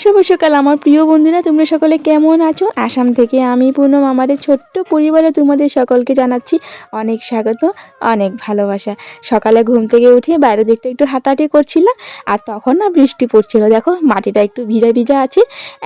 শুভ সকাল, আমার প্রিয় বন্ধুরা, তোমরা সকলে কেমন আছো? আসাম থেকে আমি পুনম, আমাদের ছোট্ট পরিবারে তোমাদের সকলকে জানাচ্ছি অনেক স্বাগত, অনেক ভালোবাসা। সকালে ঘুম থেকে উঠে বাইরের দিকটা একটু হাঁটাহাঁটি করছিলাম, আর তখন না বৃষ্টি পড়ছিল। দেখো, মাটিটা একটু ভিজা ভিজা আছে,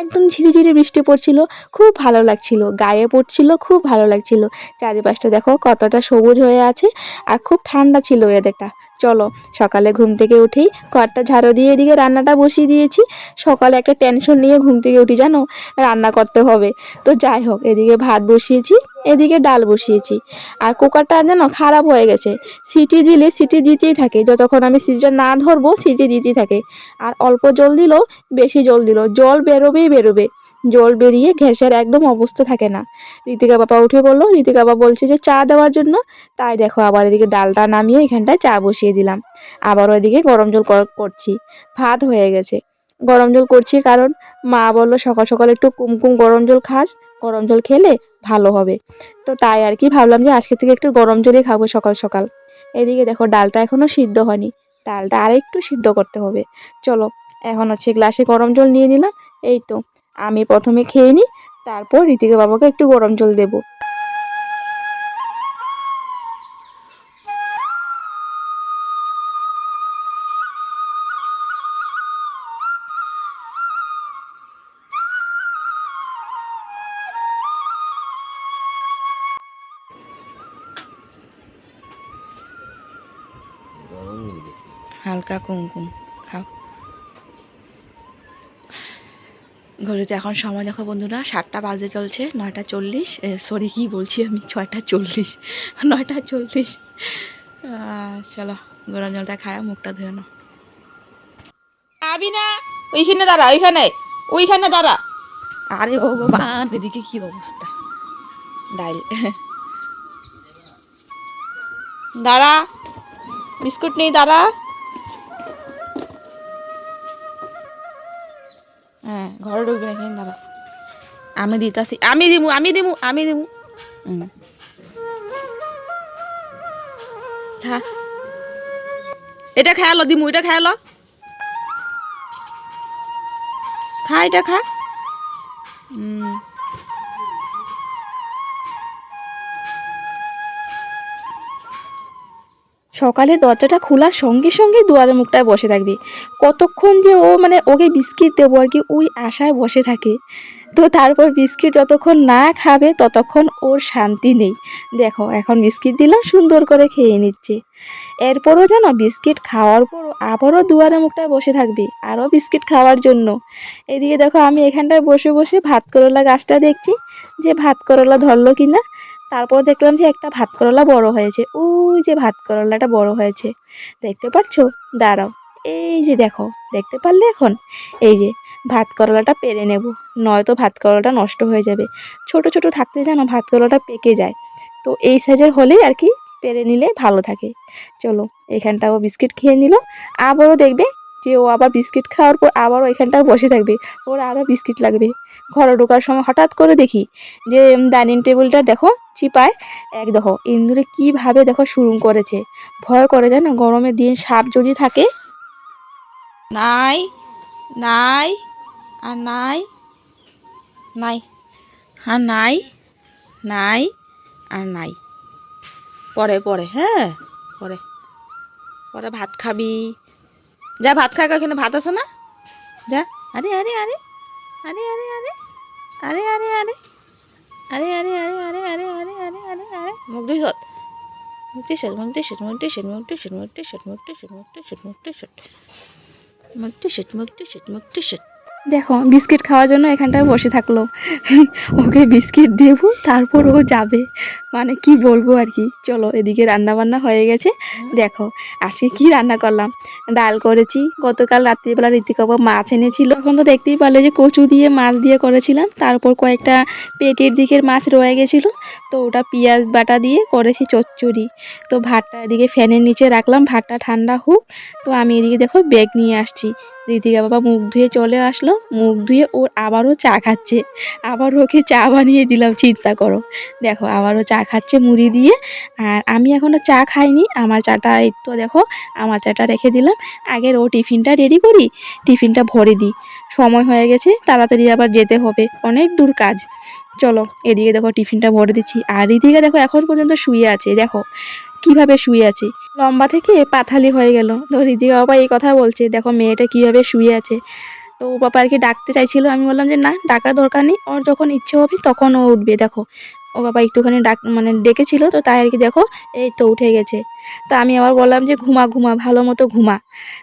একদম ঝিরি ঝিরি বৃষ্টি পড়ছিল, খুব ভালো লাগছিল। গায়ে পড়ছিল, খুব ভালো লাগছিল। চারিপাশটা দেখো কতটা সবুজ হয়ে আছে, আর খুব ঠান্ডা ছিল ওয়েদারটা চলো, সকালে ঘুম থেকে উঠেই ঘরটা ঝাড়ু দিয়ে এদিকে রান্নাটা বসিয়ে দিয়েছি। সকালে একটা টেনশন নিয়ে ঘুম থেকে উঠি, জানো? রান্না করতে হবে। তো যাই হোক, এদিকে ভাত বসিয়েছি, এদিকে ডাল বসিয়েছি। আর কুকারটা যেন খারাপ হয়ে গেছে। সিটি দিলে সিটি দিতেই থাকে। যতক্ষণ আমি সিটিটা না ধরবো, সিটি দিতেই থাকে। আর অল্প জল দিলেও বেশি জল দিল। জল বেরোবেই বেরোবে। জল বেরিয়ে গ্যাসের একদম অবস্থা থাকে না। ঋতিকা বাবা উঠে বলল, ঋতিকা বাবা বলছে যে চা দেওয়ার জন্য? তাই দেখো, আবার এদিকে ডালটা নামিয়ে এখানটায় চা বসিয়ে দিলাম। আবারও ওইদিকে গরম জল কর- করছি। ভাত হয়ে গেছে। গরম জল করছি কারণ মা বলল, সকাল সকাল একটু কুমকুম গরম জল খাস, গরম জল খেলে ভালো হবে। তো তাই আর কি ভাবলাম যে আজকে থেকে একটু গরম জলই খাব সকাল সকাল। এদিকে দেখো ডালটা এখনও সিদ্ধ হয়নি। ডালটা আরেকটু সিদ্ধ করতে হবে। চলো, এখন হচ্ছে গ্লাসে গরম জল নিয়ে নিলাম। এই তো আমি প্রথমে খেয়ে নিই তারপর ঋতিকা বাবাকে একটু গরম জল দেবো। হালকা কুমকুম খাও। ঘড়িতে এখন সময় দেখো বন্ধুরা সাতটা বাজে চলছে নয়টা চল্লিশ সরি কি বলছি আমি? ছয়টা চল্লিশ নয়টা চল্লিশ। চলো গরম জলটা খায় মুখটা ধুয়ে আবি না ওইখানে দাঁড়া ওইখানে ওইখানে দাঁড়া। আরে ভগবান এদিকে কি অবস্থা? ডাইল। দাঁড়া বিস্কুট নেই দাঁড়া। ঘরে ঢুকবি না কেন দাঁড়া। আমি দিতাছি, আমি দিমু আমি দিমু আমি দিমু। খা। এটা খায়ালো দিমু, এটা খায়ালো খা, এটা খা। হুম সকালে দরজাটা খোলার সঙ্গে সঙ্গে দুয়ারের মুখটায় বসে থাকবে। কতক্ষণ যে ও মানে ওকে বিস্কিট দেবো আর কি, ওই আশায় বসে থাকে। তো তারপর বিস্কিট যতক্ষণ না খাবে ততক্ষণ ওর শান্তি নেই। দেখো, এখন বিস্কিট দিলাম, সুন্দর করে খেয়ে নিচ্ছে। এরপরও যেন বিস্কিট খাওয়ার পর আবারও দুয়ারে মুখটায় বসে থাকবে, আরও বিস্কিট খাওয়ার জন্য। এদিকে দেখো আমি এখানটায় বসে বসে ভাত করলা গাছটা দেখছি, যে ভাত করলা ধরলো কি না তারপর দেখলাম যে একটা ভাত করলা বড় হয়েছে। ওই যে ভাত করলাটা বড় হয়েছে। দেখতে পাচ্ছ? দাঁড়াও। এই যে দেখো, দেখতে পারলে এখন? এই যে ভাত করলাটা পেরে নেব। নয়তো ভাত করলাটা নষ্ট হয়ে যাবে। ছোট ছোট থাকতে যেন ভাত করলাটা পেকে যায়। তো এই সাইজের হলেই আর কি পেরে নিলে ভালো থাকে। চলো, এখানটাও বিস্কিট খেয়ে নিল। আবারও দেখবে যে ও আবার বিস্কিট খাওয়ার পর আবারও এখানটাও বসে থাকবে। ওর আরও বিস্কিট লাগবে। ঘরে ঢোকার সময় হঠাৎ করে দেখি যে ডাইনিং টেবিলটা দেখো, চিপায় এক দেখো ইন্দুরে কীভাবে দেখো শুরু করেছে। ভয় করে জানো গরমের দিন সাপ যদি থাকে। নাই নাই, আর নাই নাই, আর নাই নাই, আর নাই। পরে পরে হ্যাঁ পরে পরে ভাত খাবি। যা ভাত খাগা এখানে ভাত আছে না যা আরে আরে আরে আরে আরে আরে আরে আরে আরে আরে আরে আরে আরে আরে আরে আরে আরে আরে মুখ দুই হাত মুখ সেট মুখ সেট মুখ সেট মুখ সেট মুখ সেট মুখ সেট মুখ সেট মুখ সেট মুখ সেট মুখ টিশার্ট মুখ টিশার্ট দেখো, বিস্কিট খাওয়ার জন্য এখানটায় বসে থাকল। ওকে বিস্কিট দেবো, তারপর ও যাবে। মানে কি বলব আর কি। চলো, এদিকে রান্না বান্না হয়ে গেছে। দেখো, আজকে কি রান্না করলাম? ডাল করেছি। গতকাল রাত্রিবেলা ঋতিকা বাবা মাছ এনেছিল। এখন তো দেখতেই পারলে যে কচু দিয়ে, মাছ দিয়ে করেছিলাম। তারপর কয়েকটা পেটের দিকের মাছ রয়ে গেছিল। তো ওটা পেঁয়াজ বাটা দিয়ে করেছি চচ্চড়ি। তো ভাতটা এদিকে ফ্যানের নিচে রাখলাম। ভাতটা ঠান্ডা হোক। তো আমি এদিকে দেখো ব্যাগ নিয়ে আসছি। ঋতিকা বাবা মুখ ধুয়ে চলে আসলো। মুখ ধুয়ে ওর আবারও চা খাচ্ছে। আবার ওকে চা বানিয়ে দিলাম, চিন্তা করো। দেখো, আবারও চা খাচ্ছে মুড়ি দিয়ে। আর আমি এখনও চা খাইনি। আমার চাটা এই তো দেখো, আমার চাটা রেখে দিলাম। আগের ও টিফিনটা রেডি করি, টিফিনটা ভরে দিই। সময় হয়ে গেছে, তাড়াতাড়ি আবার যেতে হবে। অনেক দূর কাজ। চলো, এদিকে দেখো টিফিনটা ভরে দিচ্ছি। আর এদিকে দেখো এখন পর্যন্ত শুয়ে আছে, দেখো কীভাবে শুয়ে আছে। লম্বা থেকে পাথালি হয়ে গেল। তো ঋতিকা বাবা এই কথা বলছে, দেখো মেয়েটা কীভাবে শুয়ে আছে। তো ও বাবা আর কি ডাকতে চাইছিল, আমি বললাম যে, না, ডাকার দরকার নেই, ওর যখন ইচ্ছে হবে তখন ও উঠবে, দেখো। ও বাবা একটুখানি ডাক মানে ডেকেছিল, তো তাই আর কি দেখো, এই তো উঠে গেছে। তো আমি আবার বললাম যে, ঘুমা ঘুমা, ভালো মতো ঘুমা।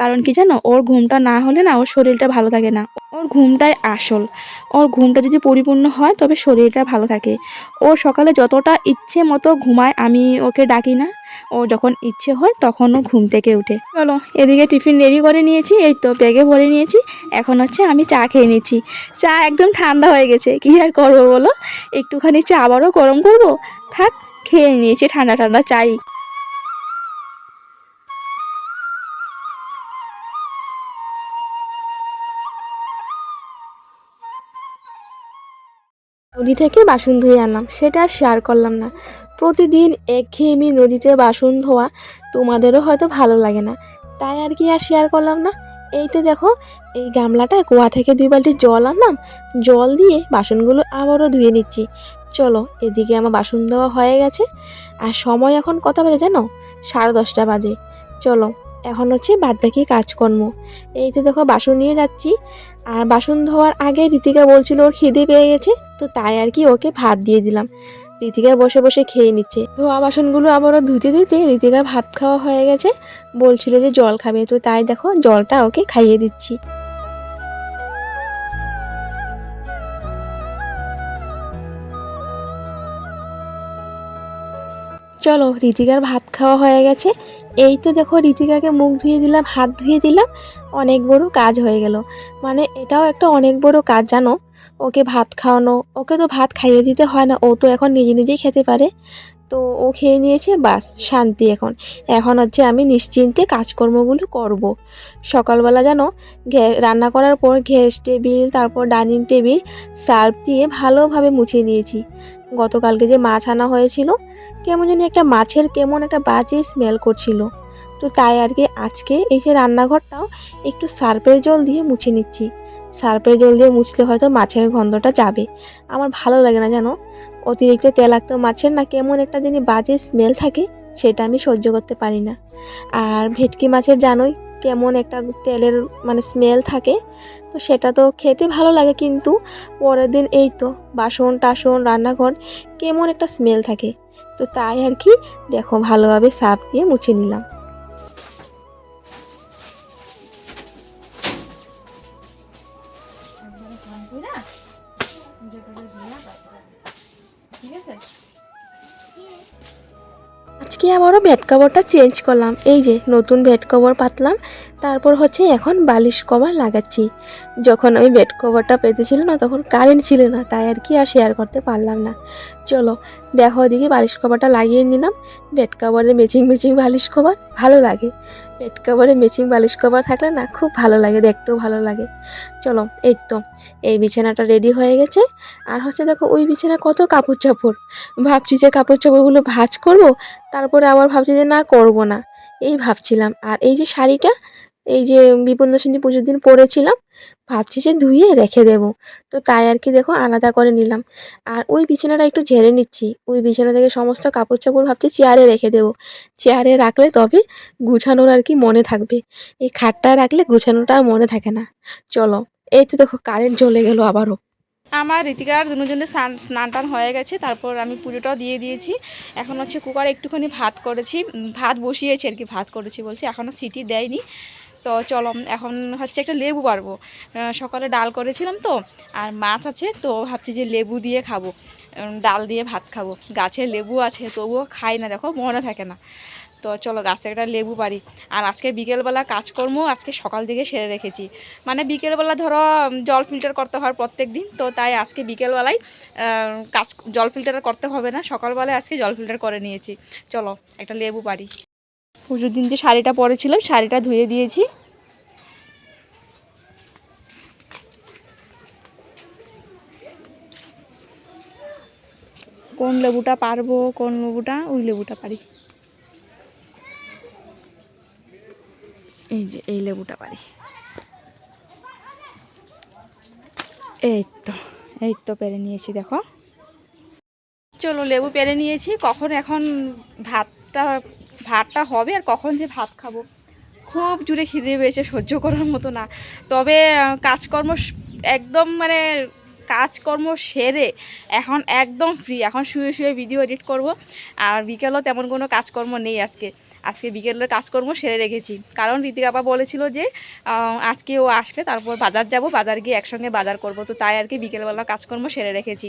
কারণ কি জানো, ওর ঘুমটা না হলে না, ওর শরীরটা ভালো থাকে না। ওর ঘুমটাই আসল। ওর ঘুমটা যদি পরিপূর্ণ হয়, তবে শরীরটা ভালো থাকে। ও সকালে যতটা ইচ্ছে মতো ঘুমায়, আমি ওকে ডাকি না। ও যখন ইচ্ছে হয়, তখন ও ঘুম থেকে উঠে। চলো, এদিকে টিফিন রেডি করে নিয়েছি, এই তো ব্যাগে ভরে নিয়েছি। এখন হচ্ছে আমি চা খেয়ে নিচ্ছি। চা একদম ঠান্ডা হয়ে গেছে। কী আর করব বলো? একটুখানি চা আবারও গরম করব? থাক, খেয়ে নিয়েছি ঠান্ডা ঠান্ডা চাই। নদী থেকে বাসন ধুয়ে আনলাম। সেটা আর শেয়ার করলাম না। প্রতিদিন একঘেয়েমি নদীতে বাসন ধোয়া তোমাদেরও হয়তো ভালো লাগে না। তাই আর কি আর শেয়ার করলাম না? এই তো দেখো, এই গামলাটা কুয়া থেকে দুই বালতি জল আনলাম। জল দিয়ে বাসনগুলো আবারও ধুয়ে নিচ্ছি। চলো, এদিকে আমার বাসন দেওয়া হয়ে গেছে। আর সময় এখন কত বাজে জানো? সাড়ে দশটা বাজে। চলো এখন হচ্ছে বাদবাকি কাজকর্ম। এই তো দেখো, বাসন নিয়ে যাচ্ছি। আর বাসন ধোয়ার আগে ঋতিকা বলছিল ওর খিদে পেয়ে গেছে, তো তাই আর কি ওকে ভাত দিয়ে দিলাম। ঋতিকা বসে বসে খেয়ে নিচ্ছে। ধোয়া বাসনগুলো আবারও ধুতে ধুতে ঋতিকার ভাত খাওয়া হয়ে গেছে। বলছিল যে জল খাবে, তো তাই দেখো জলটা ওকে খাইয়ে দিচ্ছি। চলো ঋতিকার ভাত খাওয়া হয়ে গেছে। এই তো দেখো ঋতিকাকে মুখ ধুয়ে দিলাম, হাত ধুয়ে দিলাম, অনেক বড় কাজ হয়ে গেল। মানে এটাও একটা অনেক বড় কাজ, জানো? ওকে ভাত খাওয়ানো, ওকে তো ভাত খাইয়ে দিতে হয় না, ও তো এখন নিজে নিজেই খেতে পারে। তো ও খেয়ে নিয়েছে, বাস, শান্তি এখন। এখন হচ্ছে আমি নিশ্চিন্তে কাজকর্মগুলো করব। সকালবেলা যেন রান্না করার পর গ্যাস টেবিল, তারপর ডাইনিং টেবিল, সার্ফ দিয়ে ভালোভাবে মুছে নিয়েছি। গতকালকে যে মাছ আনা হয়েছিল, কেমন জানি একটা মাছের কেমন একটা বাজে স্মেল করছিল। তো তাই আর কি আজকে এই যে রান্নাঘরটাও একটু সার্ফের জল দিয়ে মুছে নিচ্ছি। সার্ফের জল দিয়ে মুছলে হয়তো মাছের গন্ধটা যাবে। আমার ভালো লাগে না জানো? অতিরিক্ত তেলাক্ত মাছের না কেমন একটা যিনি বাজে স্মেল থাকে, সেটা আমি সহ্য করতে পারি না। আর ভেটকি মাছের জানোই কেমন একটা তেলের মানে স্মেল থাকে, তো সেটা তো খেতে ভালো লাগে কিন্তু পরের দিন এই তো বাসন টাসন রান্নাঘর কেমন একটা স্মেল থাকে। তো তাই আর কি দেখো ভালোভাবে সাপ দিয়ে মুছে নিলাম। আজকে আবারও বেড কভারটা চেঞ্জ করলাম। এই যে নতুন বেড কভার পাতলাম। তারপর হচ্ছে এখন বালিশ কভার লাগাচ্ছি। যখন আমি বেড কভারটা পেতেছিলাম না, তখন কারেন্ট ছিল না, তাই আর কি আর শেয়ার করতে পারলাম না। চলো, দেখো ওদিকে বালিশ কভারটা লাগিয়ে নিলাম। বেড কভারে ম্যাচিং ম্যাচিং বালিশ কভার ভালো লাগে। বেড কভারে ম্যাচিং বালিশ কভার থাকলে না খুব ভালো লাগে, দেখতেও ভালো লাগে। চলো, এই তো, এই বিছানাটা রেডি হয়ে গেছে। আর হচ্ছে দেখো ওই বিছানা কত কাপড় চাপড়। ভাবছি যে কাপড় চাপড়গুলো ভাজ করব, তারপরে আবার ভাবছি যে না করব না। এই ভাবছিলাম। আর এই যে শাড়িটা এই যে বিপন্ন সিন্ধি পুজোর দিন পরেছিলাম ভাবছি যে ধুয়ে রেখে দেব। তো তাই আর কি দেখো আলাদা করে নিলাম। আর ওই বিছানাটা একটু ঝেড়ে নিচ্ছি। ওই বিছানা থেকে সমস্ত কাপড় চাপড় ভাবছি চেয়ারে রেখে দেবো। চেয়ারে রাখলে তবে গুছানোর আর কি মনে থাকবে। এই খাটটায় রাখলে গুছানোটা আর মনে থাকে না। চলো, এই তো দেখো কারেন্ট চলে গেল আবারও। আমার রীতিকার দুজনের স্নান স্নান টান হয়ে গেছে। তারপর আমি পুজোটাও দিয়ে দিয়েছি। এখন হচ্ছে কুকারে একটুখানি ভাত করেছি। ভাত বসিয়েছি আর কি, ভাত করেছি বলছি। এখনও সিটি দেয়নি। তো চলো, এখন হচ্ছে একটা লেবু পারব সকালে ডাল করেছিলাম তো, আর মাছ আছে, তো ভাবছি যে লেবু দিয়ে খাব। ডাল দিয়ে ভাত খাব। গাছে লেবু আছে, তবুও খাই না, দেখো, মনে থাকে না। তো চলো, গাছ একটা লেবু পারি আর আজকে বিকেলবেলা কাজকর্ম আজকে সকাল থেকে সেরে রেখেছি। মানে বিকেলবেলা ধরো জল ফিল্টার করতে হয় প্রত্যেক দিন, তো তাই আজকে বিকেলবেলায় কাজ জল ফিল্টার করতে হবে না। সকালবেলায় আজকে জল ফিল্টার করে নিয়েছি। চলো, একটা লেবু পারি পুজোর দিন যে শাড়িটা পরেছিলাম, শাড়িটা ধুয়ে দিয়েছি। কোন লেবুটা পারব, কোন লেবুটা, ওই লেবুটা পারি। এই যে, এই লেবুটা পারি। এই তো এই তো পেরে নিয়েছি, দেখো। চলো, লেবু পেরে নিয়েছি। কখন এখন ভাতটা ভাতটা হবে আর কখন যে ভাত খাব। খুব জুড়ে খিদে পেয়েছে, সহ্য করার মতো না। তবে কাজকর্ম একদম মানে কাজকর্ম সেরে এখন একদম ফ্রি এখন শুয়ে শুয়ে ভিডিও এডিট করব। আর বিকেলও তেমন কোনো কাজকর্ম নেই আজকে। আজকে বিকেলের কাজকর্ম সেরে রেখেছি। কারণ ঋতিকাপা বলেছিল যে আজকে ও আসলে তারপর বাজার যাব, বাজার গিয়ে একসঙ্গে বাজার করব। তো তাই আর কি বিকেলবেলা কাজকর্ম সেরে রেখেছি।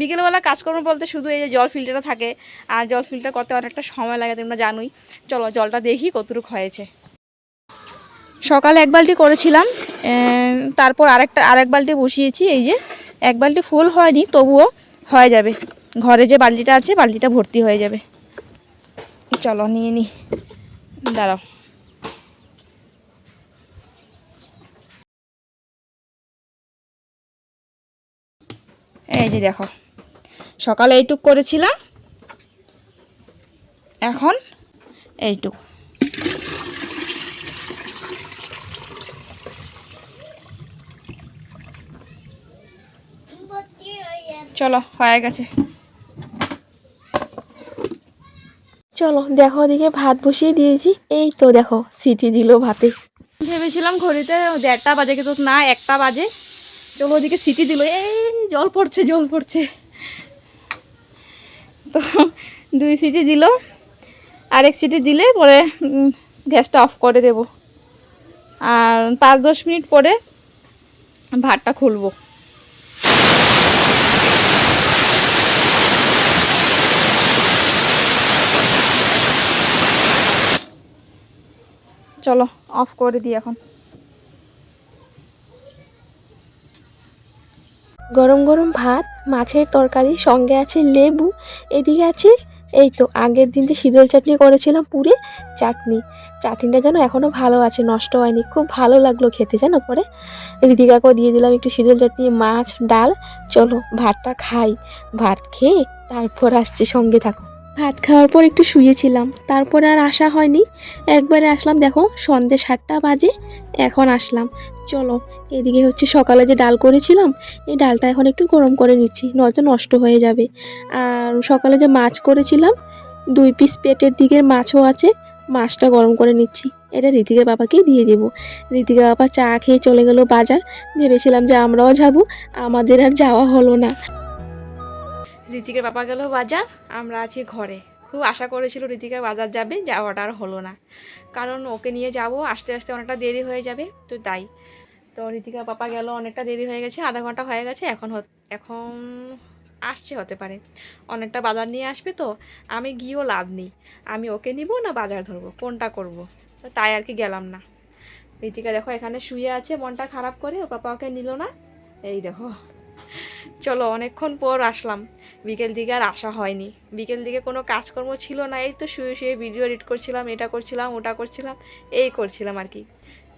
বিকেলবেলা কাজকর্ম বলতে শুধু এই যে জল ফিল্টারটা থাকে, আর জল ফিল্টার করতে অনেকটা সময় লাগে, তোমরা জানোই। চলো, জলটা দেখি কতটুকু হয়েছে। সকালে এক বালতি করেছিলাম তারপর আরেকটা, আরেক বালতি বসিয়েছি, এই যে এক বালতি ফুল হয়নি, তবুও হয়ে যাবে। ঘরে যে বালতিটা আছে, বালতিটা ভর্তি হয়ে যাবে। চলো, নিয়ে নি। দাঁড়াও। এই যে দেখো, সকালে এইটুক করেছিলাম। এখন এইটুক। চলো, হয়ে গেছে। চলো দেখো ওদিকে ভাত বসিয়ে দিয়েছি। এই তো দেখো, সিটি দিল ভাতে। ভেবেছিলাম ঘড়িতে দেড়টা বাজে, কিন্তু না, একটা বাজে। চলো ওদিকে সিটি দিল। এই, জল পড়ছে জল পড়ছে। তো দুই সিটি দিল। আরেক সিটি দিলে পরে গ্যাসটা অফ করে দেব। আর পাঁচ দশ মিনিট পরে ভাতটা খুলবো। চলো অফ করে দিই এখন। গরম গরম ভাত, মাছের তরকারি, সঙ্গে আছে লেবু, এদিকে আছে, এই তো, আগের দিন যে শীতল চাটনি করেছিলাম পুরে চাটনি। চাটনিটা যেন এখনও ভালো আছে, নষ্ট হয়নি, খুব ভালো লাগল খেতে, জানো পরে? রিদিকাকেও দিয়ে দিলাম একটু শীতল চাটনি, মাছ, ডাল। চলো, ভাতটা খাই। ভাত খেয়ে তারপর আসছে, সঙ্গে থাকো। ভাত খাওয়ার পর একটু শুয়েছিলাম। তারপরে আর আসা হয়নি। একবারে আসলাম, দেখো সন্ধ্যে সাতটা বাজে, এখন আসলাম। চলো, এদিকে হচ্ছে সকালে যে ডাল করেছিলাম, এই ডালটা এখন একটু গরম করে নিচ্ছি, নয়তো নষ্ট হয়ে যাবে। আর সকালে যে মাছ করেছিলাম, দুই পিস পেটের দিকের মাছও আছে, মাছটা গরম করে নিচ্ছি। এটা ঋতিকা বাবাকেই দিয়ে দেবো। ঋতিকা বাবা চা খেয়ে চলে গেল বাজার। ভেবেছিলাম যে আমরাও যাব, আমাদের আর যাওয়া হলো না। ঋতিকের বাবা গেল বাজার, আমরা আছি ঘরে। খুব আশা করেছিল ঋতিকা বাজার যাবে, যাওয়াটা আর হলো না। কারণ ওকে নিয়ে যাব আসতে আসতে অনেকটা দেরি হয়ে যাবে, তো তাই। তো ঋতিকা পাপা গেল, অনেকটা দেরি হয়ে গেছে, আধা ঘণ্টা হয়ে গেছে, এখন এখন আসছে হতে পারে। অনেকটা বাজার নিয়ে আসবে তো, আমি গিয়েও লাভ নেই। আমি ওকে নিব না বাজার ধরবো? কোনটা করব? তো তাই আর কি গেলাম না। ঋতিকা দেখো এখানে শুয়ে আছে, মনটা খারাপ করে, ও পাপা ওকে নিল না। এই দেখো। চলো, অনেকক্ষণ পর আসলাম। বিকেল দিকে আর আসা হয়নি। বিকেল দিকে কোনো কাজকর্ম ছিল না, এই তো শুয়ে শুয়ে ভিডিও এডিট করছিলাম, এটা করছিলাম, ওটা করছিলাম, এই করছিলাম আর কি।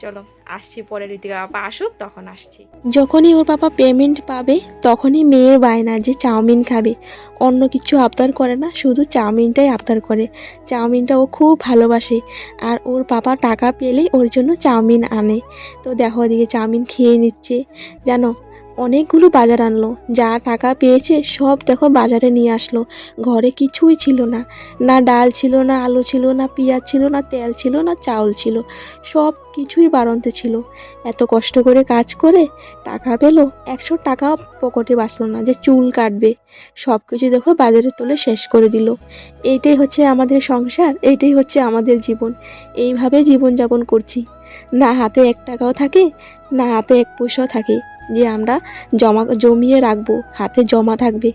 চলো, আসছি পরে ঋতিকা বাবা আসুক, তখন আসছি। যখনই ওর বাবা পেমেন্ট পাবে, তখনই মেয়ের বায়না যে চাউমিন খাবে। অন্য কিছু আবদার করে না, শুধু চাউমিনটাই আবদার করে। চাউমিনটা ও খুব ভালোবাসে, আর ওর বাবা টাকা পেলেই ওর জন্য চাউমিন আনে। তো দেখো, ওদিকে চাউমিন খেয়ে নিচ্ছে। জানো অনেকগুলো বাজার আনলো। যা টাকা পেয়েছে সব দেখো বাজারে নিয়ে আসলো। ঘরে কিছুই ছিল না। না ডাল ছিল, না আলু ছিল, না পেঁয়াজ ছিল, না তেল ছিল, না চাউল ছিল। সব কিছুই বাড়ন্তে ছিল। এত কষ্ট করে কাজ করে টাকা পেল, একশো টাকা পকেটে বাঁচলো না যে চুল কাটবে। সব কিছু দেখো বাজারে তুলে শেষ করে দিল। এইটাই হচ্ছে আমাদের সংসার, এইটাই হচ্ছে আমাদের জীবন। এইভাবে জীবনযাপন করছি। না হাতে এক টাকাও থাকে, না হাতে এক পয়সাও থাকে। যে আমরা জমা জমিয়ে রাখব, হাতে জমা থাকবে।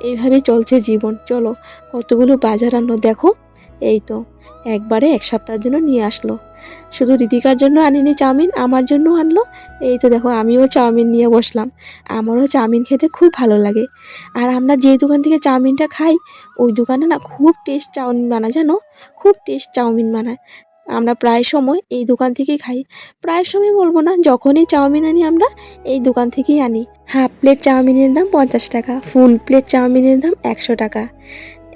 এইভাবেই চলছে জীবন। চলো, কতগুলো বাজার আনো দেখো। এই তো, একবারে এক সপ্তাহের জন্য নিয়ে আসলো। শুধু রিতিকার জন্য আনিনি চাউমিন, আমার জন্য আনলো। এই তো দেখো, আমিও চাউমিন নিয়ে বসলাম। আমারও চাউমিন খেতে খুব ভালো লাগে। আর আমরা যে দোকান থেকে চাউমিনটা খাই, ওই দোকানে না খুব টেস্ট চাউমিন বানায়, জানো? খুব টেস্ট চাউমিন বানায়। আমরা প্রায় সময় এই দোকান থেকেই খাই। প্রায় সময় বলব না, যখনই চাউমিন আনি আমরা এই দোকান থেকেই আনি। হাফ প্লেট চাউমিনের দাম পঞ্চাশ টাকা, ফুল প্লেট চাউমিনের দাম একশো টাকা।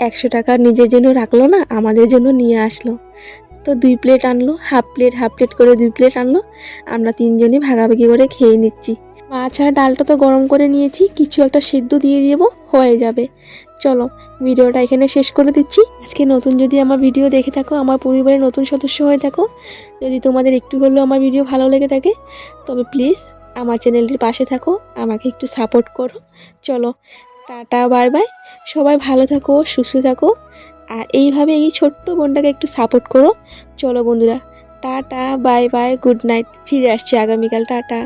একশো টাকা নিজের জন্য রাখল না, আমাদের জন্য নিয়ে আসলো। তো দুই প্লেট আনলো, হাফ প্লেট হাফ প্লেট করে দুই প্লেট আনলো, আমরা তিনজনই ভাগাভাগি করে খেয়ে নিচ্ছি। মাছ আর ডালটা তো গরম করে নিয়েছি, কিছু একটা সিদ্ধ দিয়ে দেবো, হয়ে যাবে। চলো, ভিডিওটা এখানে শেষ করে দিচ্ছি। আজকে নতুন যদি আমার ভিডিও দেখে থাকো, আমার পরিবারের নতুন সদস্য হয়ে থাকো, যদি তোমাদের একটু হলেও আমার ভিডিও ভালো লেগে থাকে, তবে প্লিজ আমার চ্যানেলটির পাশে থাকো, আমাকে একটু সাপোর্ট করো। চলো, টাটা বাই বাই সবাই ভালো থাকো, সুস্থ থাকো, আর এইভাবে এই ছোট্ট বোনটাকে একটু সাপোর্ট করো। চলো বন্ধুরা, tata bye bye good night ফিরে আসছি আগামীকাল, টাটা।